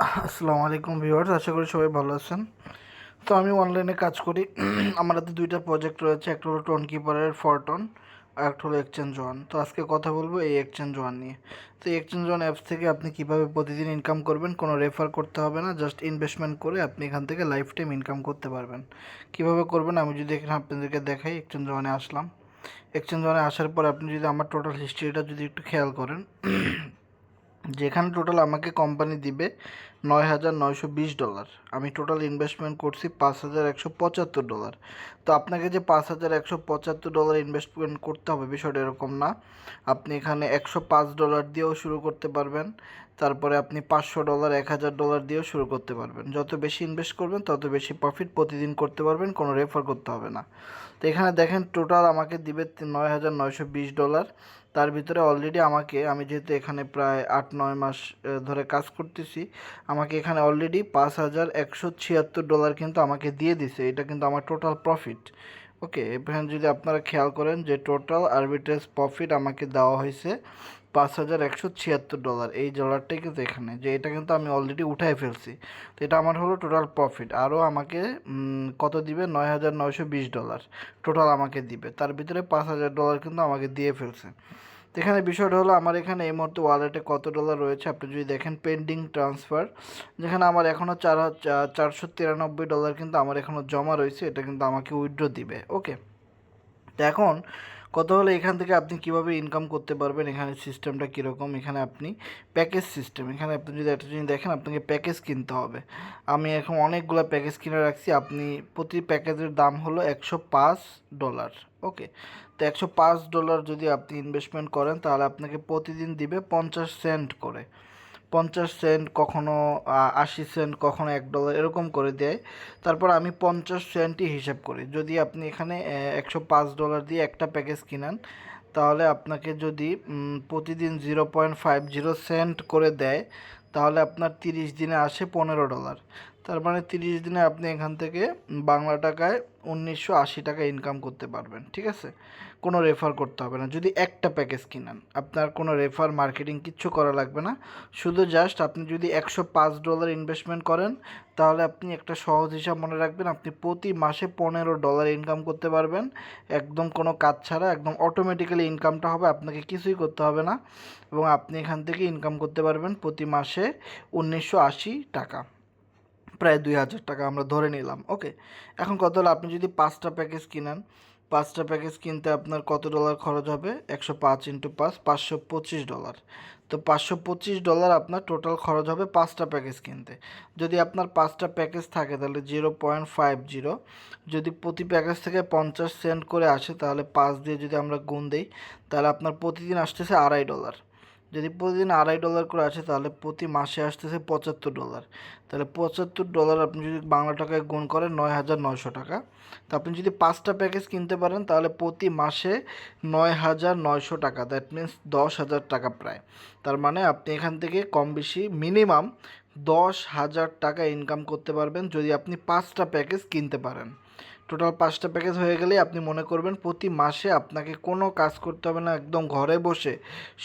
আসসালামু আলাইকুম ভিউয়ার্স, আশা করি সবাই ভালো আছেন। তো আমি অনলাইনে কাজ করি। আমার হাতে দুইটা প্রজেক্ট রয়েছে, একটা হলো টোন কিপারের ফরটন আর একটা হলো এক্সচেঞ্জ ওয়ান তো আজকে কথা বলব এই এক্সচেঞ্জ ওয়ান নিয়ে। তো এই এক্সচেঞ্জ ওয়ান অ্যাপস থেকে আপনি কীভাবে প্রতিদিন ইনকাম করবেন, কোনো রেফার করতে হবে না জাস্ট ইনভেস্টমেন্ট করে আপনি এখান থেকে লাইফ টাইম ইনকাম করতে পারবেন। কীভাবে করবেন আমি যদি এখানে আপনাদেরকে দেখাই এক্সচেঞ্জ ওয়ানে আসলাম। এক্সচেঞ্জ ওয়ানে আসার পর আপনি যদি আমার টোটাল হিস্ট্রিটা যদি একটু খেয়াল করেন যেখানে টোটাল আমাকে কোম্পানি দিবে নয় হাজার নয়শো বিশ ডলার আমি টোটাল ইনভেস্টমেন্ট করছি পাঁচ হাজার একশো পঁচাত্তর ডলার তো আপনাকে যে পাঁচ হাজার একশো পঁচাত্তর ডলার ইনভেস্টমেন্ট করতে হবে বিষয়টা এরকম না। আপনি এখানে একশো পাঁচ ডলার দিয়েও শুরু করতে পারবেন। তারপরে আপনি পাঁচশো ডলার এক হাজার ডলার দিয়েও শুরু করতে পারবেন। যত বেশি ইনভেস্ট করবেন, তত বেশি প্রফিট প্রতিদিন করতে পারবেন, কোনো রেফার করতে হবে না। তো এখানে দেখেন টোটাল আমাকে দিবে নয় হাজার নয়শো বিশ ডলার তার ভিতরে অলরেডি আমাকে, আমি যেহেতু এখানে প্রায় আট, নয় মাস ধরে কাজ করতেছি, আমাকে এখানে অলরেডি পাঁচ হাজার একশো ছিয়াত্তর ডলার কিন্তু আমাকে দিয়ে দিছে। এটা কিন্তু আমার টোটাল প্রফিট ওকে এখানে যদি আপনারা খেয়াল করেন যে টোটাল আরবিট্রেজ প্রফিট আমাকে দেওয়া হয়েছে পাঁচ হাজার একশো ছিয়াত্তর ডলার। এই ডলারটাই কিন্তু এখানে, যে এটা কিন্তু আমি অলরেডি উঠাই ফেলছি। তো এটা আমার হলো টোটাল প্রফিট আরও আমাকে কত দিবে? নয় হাজার নয়শো বিশ ডলার টোটাল আমাকে দিবে। তার ভিতরে পাঁচ হাজার ডলার কিন্তু আমাকে দিয়ে ফেলছে। তো এখানে বিষয়টা হলো, আমার এখানে এই মুহূর্তে ওয়ালেটে কত ডলার রয়েছে? আপনি যদি দেখেন পেন্ডিং ট্রান্সফার যেখানে আমার এখনও চার চারশো তিরানব্বই ডলার কিন্তু আমার এখনও জমা রয়েছে। এটা কিন্তু আমাকে উইথড্র দিবে। ওকে এখন কথা হলো এখান থেকে আপনি কীভাবে ইনকাম করতে পারবেন? এখানে সিস্টেমটা কীরকম? এখানে আপনি প্যাকেজ সিস্টেম এখানে আপনি যদি একটা জিনিস দেখেন, আপনাকে প্যাকেজ কিনতে হবে। আমি এখন অনেকগুলো প্যাকেজ কিনে রাখছি। আপনি প্রতি প্যাকেজের দাম হলো একশো পাঁচ ডলার ওকে তো একশো পাঁচ ডলার যদি আপনি ইনভেস্টমেন্ট করেন, তাহলে আপনাকে প্রতিদিন দিবে পঞ্চাশ সেন্ট করে। পঞ্চাশ সেন্ট, কখনো আশি সেন্ট, কখনো এক ডলার, এরকম করে দেয়। তারপর আমি পঞ্চাশ সেন্টই হিসাব করি। যদি আপনি এখানে একশো পাঁচ ডলার দিয়ে একটা প্যাকেজ কিনেন, তাহলে আপনাকে যদি প্রতিদিন zero point five zero cent করে দেয়, তাহলে আপনার তিরিশ দিনে আসে পনেরো ডলার। তার মানে তিরিশ দিনে আপনি এখান থেকে বাংলা টাকায় উনিশশো আশি টাকা ইনকাম করতে পারবেন, ঠিক আছে? কোনো রেফার করতে হবে না। যদি একটা প্যাকেজ কিনেন, আপনার কোনো রেফার মার্কেটিং কিচ্ছু করা লাগবে না। শুধু জাস্ট আপনি যদি একশো পাঁচ ডলার ইনভেস্টমেন্ট করেন, তাহলে আপনি একটা সহজ হিসাব মনে রাখবেন, আপনি প্রতি মাসে পনেরো ডলার ইনকাম করতে পারবেন। একদম কোনো কাজ ছাড়া, একদম অটোমেটিক্যালি ইনকামটা হবে, আপনাকে কিছুই করতে হবে না। এবং আপনি এখান থেকে ইনকাম করতে পারবেন প্রতি মাসে উনিশশো আশি টাকা। প্রায় দুই হাজার টাকা আমরা ধরে নিলাম, ওকে? এখন কত হলো? আপনি যদি পাঁচটা প্যাকেজ কিনেন, পাঁচটা প্যাকেজ কিনতে আপনার কত ডলার খরচ হবে? একশো পাঁচ ইন্টু পাঁচ, পাঁচশো পঁচিশ ডলার তো পাঁচশো পঁচিশ ডলার আপনার টোটাল খরচ হবে পাঁচটা প্যাকেজ কিনতে। যদি আপনার পাঁচটা প্যাকেজ থাকে, তাহলে জিরো পয়েন্ট ফাইভ জিরো যদি প্রতি প্যাকেজ থেকে পঞ্চাশ সেন্ট করে আসে, তাহলে পাঁচ দিয়ে যদি আমরা গুণ দিই, তাহলে আপনার প্রতিদিন আসতেছে আড়াই ডলার যদি প্রতিদিন আড়াই ডলার করে আসে, তাহলে প্রতি মাসে আসতেছে পঁচাত্তর ডলার তাহলে পঁচাত্তর ডলার আপনি যদি বাংলা টাকায় গুণ করেন নয় হাজার নয়শো টাকা। তো আপনি যদি পাঁচটা প্যাকেজ কিনতে পারেন, তাহলে প্রতি মাসে নয় হাজার নয়শো টাকা। দ্যাট মিন্স দশ হাজার টাকা প্রায়। তার মানে আপনি এখান থেকে কম বেশি মিনিমাম দশ হাজার টাকা ইনকাম করতে পারবেন যদি আপনি পাঁচটা প্যাকেজ কিনতে পারেন। টোটাল পাঁচটা প্যাকেজ হয়ে গেলে আপনি মনে করবেন প্রতি মাসে আপনাকে কোনো কাজ করতে হবে না, একদম ঘরে বসে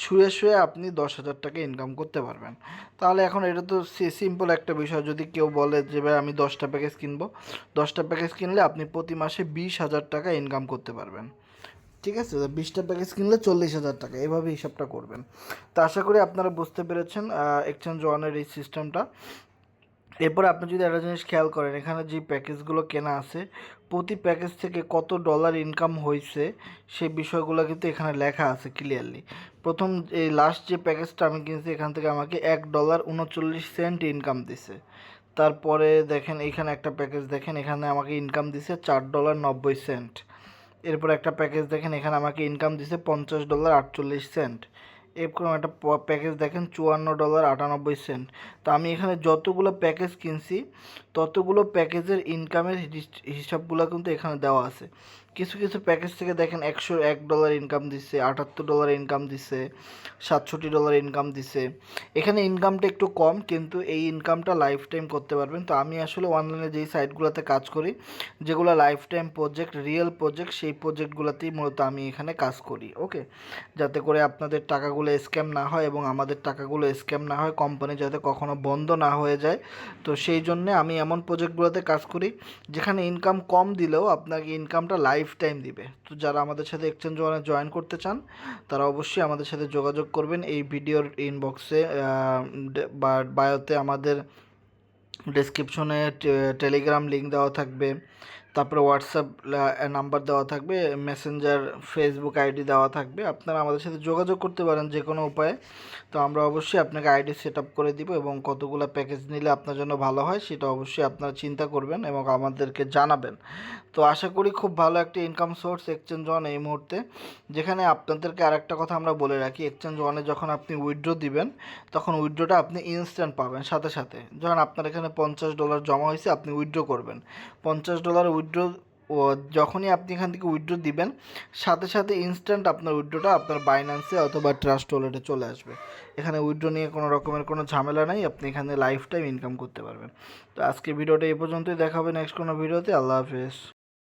শুয়ে শুয়ে আপনি দশ হাজার টাকা ইনকাম করতে পারবেন। তাহলে এখন এটা তো সিম্পল একটা বিষয়। যদি কেউ বলে যে, ভাই, আমি দশটা প্যাকেজ কিনবো। দশটা প্যাকেজ কিনলে আপনি প্রতি মাসে বিশ হাজার টাকা ইনকাম করতে পারবেন। ঠিক আছে? বিশটা প্যাকেজ কিনলে চল্লিশ হাজার টাকা। এভাবে হিসাবটা করবেন। তো আশা করি আপনারা বুঝতে পেরেছেন এক্সচেঞ্জ ওয়ানের এই সিস্টেমটা এরপর আপনি যদি একটা জিনিস খেয়াল করেন, এখানে যে প্যাকেজগুলো কেনা আছে, প্রতি প্যাকেজ থেকে কত ডলার ইনকাম হয়েছে সেই বিষয়গুলো কিন্তু এখানে লেখা আছে ক্লিয়ারলি প্রথম এই লাস্ট যে প্যাকেজটা আমি কিনছি, এখান থেকে আমাকে এক ডলার উনচল্লিশ সেন্ট ইনকাম দিছে। তারপরে দেখেন, এখানে একটা প্যাকেজ দেখেন, এখানে আমাকে ইনকাম দিছে চার ডলার নব্বই সেন্ট এরপর একটা প্যাকেজ দেখেন, এখানে আমাকে ইনকাম দিছে পঞ্চাশ ডলার আটচল্লিশ সেন্ট এরকম একটা প্যাকেজ দেখেন চুয়ান্ন ডলার আটানব্বই সেন্ট তো আমি এখানে যতগুলো প্যাকেজ কিনছি, ততগুলো প্যাকেজের ইনকামের হিসাবগুলো কিন্তু এখানে দেওয়া আছে। কিছু কিছু প্যাকেজ থেকে দেখেন একশো এক ডলার ইনকাম দিচ্ছে, আটাত্তর ডলার ইনকাম দিচ্ছে, সাতষট্টি ডলার ইনকাম দিচ্ছে। এখানে ইনকামটা একটু কম, কিন্তু এই ইনকামটা লাইফ টাইম করতে পারবেন। তো আমি আসলে অনলাইনে যেই সাইটগুলোতে কাজ করি, যেগুলো life time project real project সেই প্রজেক্টগুলোতেই মূলত আমি এখানে কাজ করি ওকে যাতে করে আপনাদের টাকাগুলো স্ক্যাম না হয় এবং আমাদের টাকাগুলো স্ক্যাম না হয় কোম্পানি যাতে কখনো বন্ধ না হয়ে যায়। তো সেই জন্যে আমি এমন প্রজেক্টগুলোতে কাজ করি, যেখানে ইনকাম কম দিলেও আপনাকে ইনকামটা লাইফ টাইম দিবে। তো যারা আমাদের সাথে এক্সচেঞ্জ ওয়ানে জয়েন করতে চান, তারা অবশ্যই আমাদের সাথে যোগাযোগ করবেন। এই ভিডিওর ইনবক্সে বা বায়োতে আমাদের ডেসক্রিপশনে টেলিগ্রাম লিঙ্ক দেওয়া থাকবে। তারপরে হোয়াটসঅ্যাপ নাম্বার দেওয়া থাকবে মেসেঞ্জার ফেসবুক আইডি দেওয়া থাকবে। আপনারা আমাদের সাথে যোগাযোগ করতে পারেন যে কোনো উপায়ে। তো আমরা অবশ্যই আপনাকে আইডি সেট আপ করে দিব এবং কতগুলো প্যাকেজ নিলে আপনার জন্য ভালো হয় সেটা অবশ্যই আপনারা চিন্তা করবেন এবং আমাদেরকে জানাবেন। তো আশা করি খুব ভালো একটা ইনকাম সোর্স এক্সচেঞ্জ ওয়ান এই মুহূর্তে। যেখানে আপনাদেরকে আরেকটা কথা আমরা বলে রাখি এক্সচেঞ্জ ওয়ানে যখন আপনি উইথড্র দিবেন, তখন উইথড্রটা আপনি ইনস্ট্যান্ট পাবেন সাথে সাথে। যখন আপনার এখানে পঞ্চাশ ডলার জমা হয়েছে, আপনি উইথড্র করবেন। পঞ্চাশ ডলার উইথড্র ও যখনই আপনি এখান থেকে উইড্রো দিবেন, সাথে সাথে ইনস্ট্যান্ট আপনার উইড্রোটা আপনার বাইন্যান্সে অথবা ট্রাস্ট ওয়ালেটে চলে আসবে। এখানে উইড্রো নিয়ে কোনো রকমের কোনো ঝামেলা নাই, আপনি এখানে লাইফ টাইম ইনকাম করতে পারবেন। তো আজকে ভিডিওটা এই পর্যন্তই দেখাবে নেক্সট কোনো ভিডিওতে, আল্লাহ হাফেজ।